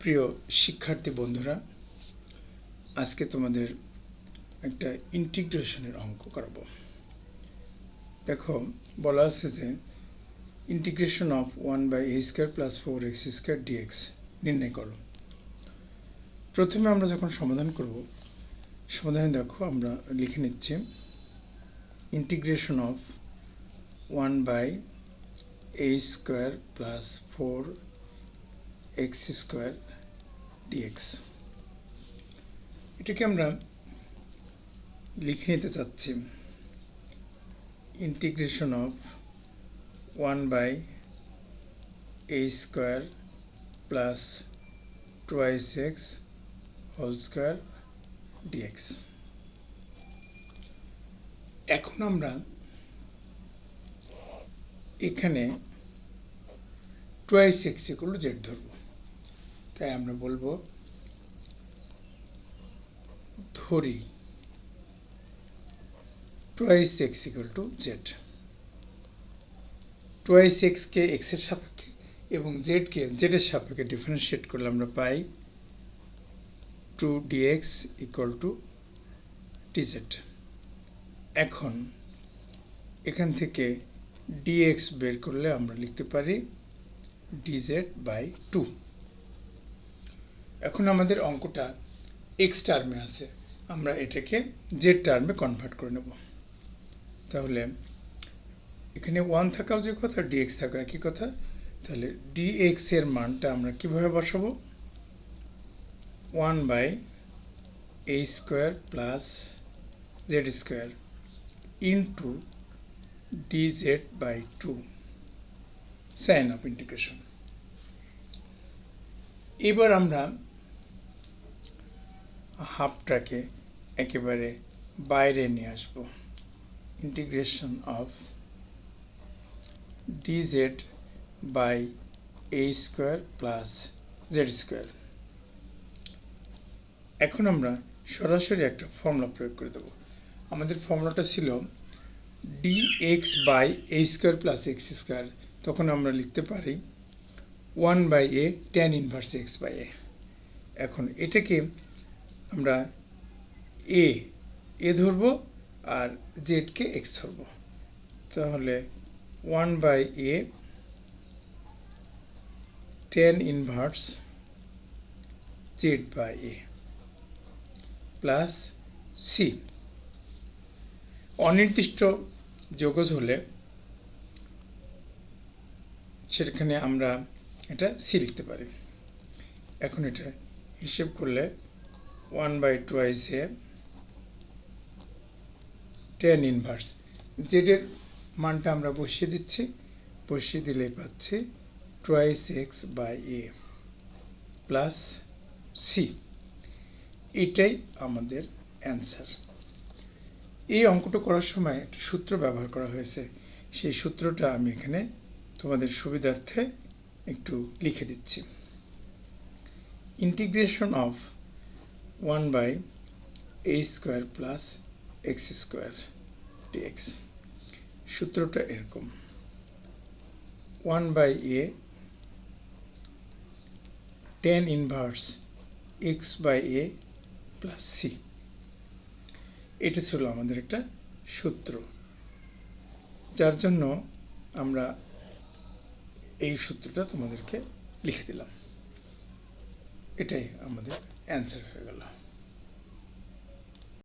প্রিয় শিক্ষার্থী বন্ধুরা, আজকে তোমাদের একটা ইন্টিগ্রেশনের অঙ্ক করাবো। দেখো, বলা আছে যে integration of one by a square plus four x square d x নির্ণয় করো। প্রথমে আমরা যখন সমাধান করব, সমাধানে দেখো, আমরা লিখে নিচ্ছি integration of one by a square plus four x square d x এটাকে আমরা লিখে নিতে চাচ্ছি। Integration of one by a square plus twice x whole square d x এখন আমরা এখানে টোয়াইস এক্স ইকুয়াল জেড ধরবো। তাই আমরা বলব? ধরি। Twice x equal to z twice এক্সকে এক্সের সাপেক্ষে এবং জেডকে জেডের সাপেক্ষে ডিফারেন্সিয়েট করলে আমরা পাই two d x equal to d z এখন এখান থেকে ডিএক্স বের করলে আমরা লিখতে পারি ডিজেড বাই টু এখন আমাদের অঙ্কটা এক্স টার্মে আছে। আমরা এটাকে জেড টার্মে কনভার্ট করে নেব। তাহলে এখানে ওয়ান থাকাও যে কথা ডিএক্স থাকা একই কথা। তাহলে ডিএক্স এর মানটা আমরা কীভাবে বসাবো? One by a square plus z square into d z by two sign of integration এবার আমরা হাফটাকে একেবারে বাইরে নিয়ে আসব। Integration of d z by a square plus z square এখন আমরা সরাসরি একটা ফর্মুলা প্রয়োগ করে দেবো। আমাদের ফর্মুলাটা ছিল d x by a square plus x square তখন আমরা লিখতে পারি one by a tan inverse x by a এখন এটাকে আমরা এ এ ধরব আর জেডকে এক্স ধরব। তাহলে one by a tan inverse z by a plus c অনির্দিষ্ট যোগজ হলে সেখানে আমরা এটা সি লিখতে পারি। এখন এটা হিসেব করলে one by twice a tan inverse জেডের মানটা আমরা বসিয়ে দিচ্ছি। বসিয়ে দিলে পাচ্ছি twice x by a plus c এটাই আমাদের অ্যান্সার এই অঙ্কটা করার সময় একটা সূত্র ব্যবহার করা হয়েছে। সেই সূত্রটা আমি এখানে তোমাদের সুবিধার্থে একটু লিখে দিচ্ছি। Integration of one by a square plus x square d x সূত্রটা এরকম। One by a tan inverse x by a plus c এটি ছিল আমাদের একটা সূত্র। যার জন্য আমরা এই সূত্রটা তোমাদেরকে লিখে দিলাম। এটাই আমাদের ಅಂತ ಹೇಳಲ್ಲ